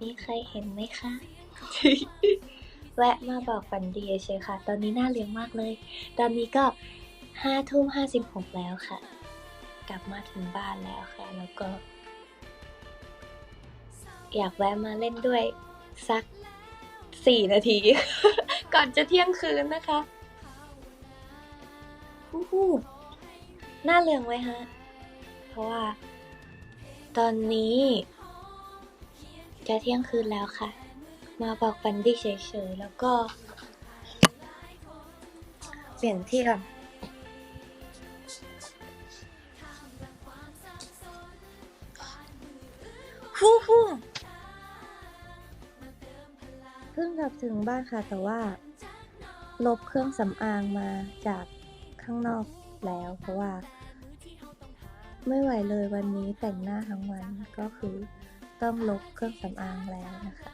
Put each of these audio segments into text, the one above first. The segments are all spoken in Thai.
มีใครเห็นไหมคะ แวะมาบอกฝันดีเฉยๆค่ะ ตอนนี้น่าเลี้ยงมากเลย ตอนนี้ก็ห้าทุ่มห้าสิบหกแล้วค่ะ กลับมาถึงบ้านแล้วค่ะ แล้วก็ อยากแวะมาเล่นด้วยสักสี่นาที ก่อนจะเที่ยงคืนนะคะฮู้ฮู้น่าเลืองไว้ฮะ เพราะว่า ตอนนี้ จะเที่ยงคืนแล้วค่ะ มาบอกฝันดีเฉยๆ แล้วก็ เปลี่ยนที่ก่อนฮู้ฮู้เพิ่งกลับถึงบ้านค่ะ แต่ว่า ลบเครื่องสำอางมาจากข้างนอกแล้ว เพราะว่า ไม่ไหวเลยวันนี้แต่งหน้าทั้งวันก็คือ ต้องลบเครื่องสำอางแล้วนะคะ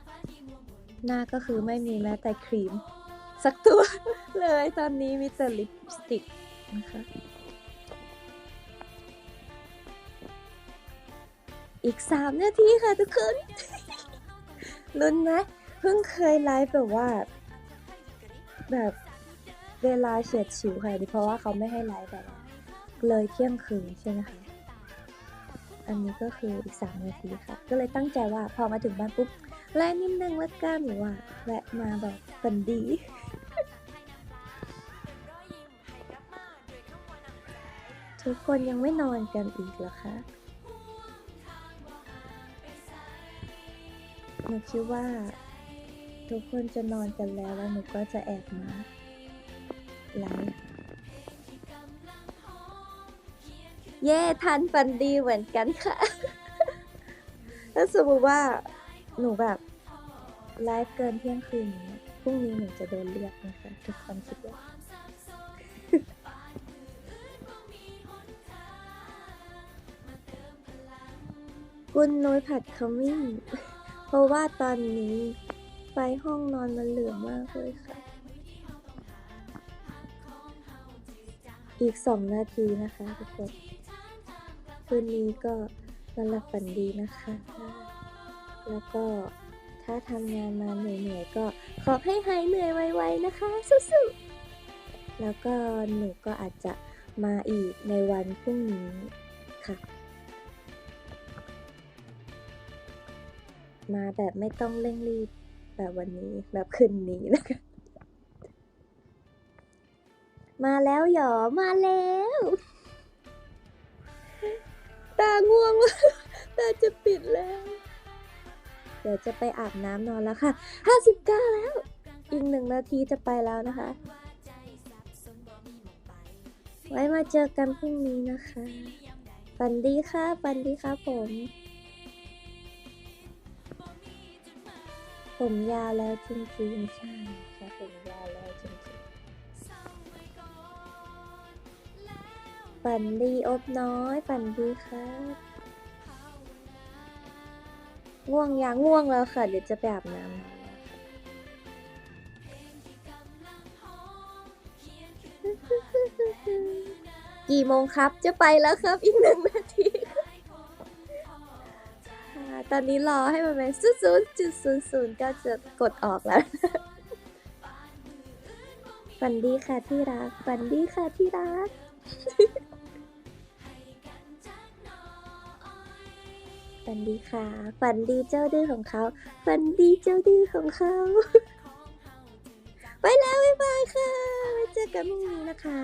หน้าก็คือไม่มีแม้แต่ครีม สักตัวเลยตอนนี้มีแต่ลิปสติกนะคะอีก 3 นาทีค่ะทุกคนลุ้นไหมเพิ่งเคยไลฟ์แบบว่า แบบเวลาเฉียดฉิวค่ะเพราะว่าเขาไม่ให้ไลฟ์แบบเลยเที่ยงคืนใช่ไหมคะ อันนี้ก็คืออีก 3 นาทีค่ะ ก็เลยตั้งใจว่าพอมาถึงบ้านปุ๊บแลนิดนึงละกันหรือว่าแวะมาแบบฝันดี ทุกคนยังไม่นอนกันอีกเหรอคะหนูคิดว่า ทุกคนจะนอนกันแล้วแล้วหนูก็จะแอบมาไลฟ์ เย่ทันฟันดีเหมือนกันค่ะ ถ้าสมมติว่าหนูแบบไลฟ์เกินเที่ยงคืนนี้พรุ่งนี้หนูจะโดนเรียกนะคะทุกคนคิดว่ากุนน้อยผัดขมิ้นเพราะว่าตอนนี้ไฟห้องนอนมันเหลือมากเลยค่ะ อีกสองนาทีนะคะทุกคน คืนนี้ก็นอนหลับฝันดีนะคะ แล้วก็ถ้าทำงานมาเหนื่อยๆก็ขอให้หายเหนื่อยไวๆนะคะสู้ๆแล้วก็หนูก็อาจจะมาอีกในวันพรุ่งนี้ค่ะ มาแบบไม่ต้องเร่งรีบแบบวันนี้แบบคืนนี้นะคะ มาแล้วหยอมาแล้ว ตาง่วงตาจะปิดแล้ว เดี๋ยวจะไปอาบน้ำนอนแล้วค่ะ 59 แล้ว อีกหนึ่งนาทีจะไปแล้วนะคะ ไว้มาเจอกันพรุ่งนี้นะคะฝันดีค่ะฝันดีค่ะผม ผมยาวแล้วจริงๆใช่ค่ะผมยาวแล้วจริง ฝันดีอบน้อย ฝันดีครับ ง่วงยังง่วงแล้วค่ะ เดี๋ยวจะไปอาบน้ำกี่โมงครับ จะไปแล้วครับอีกหนึ่งนาทีค่ะตอนนี้รอให้มันเป็นศูนย์ศูนย์จุดศูนย์ศูนย์ก็จะกดออกแล้ว ฝันดีค่ะที่รัก ฝันดีค่ะที่รัก ดีค่ะ ฝันดีเจ้าดื้อของเขา ฝันดีเจ้าดื้อของเขา ไปแล้วบ๊ายบายค่ะไว้เจอกันพรุ่งนี้นะคะ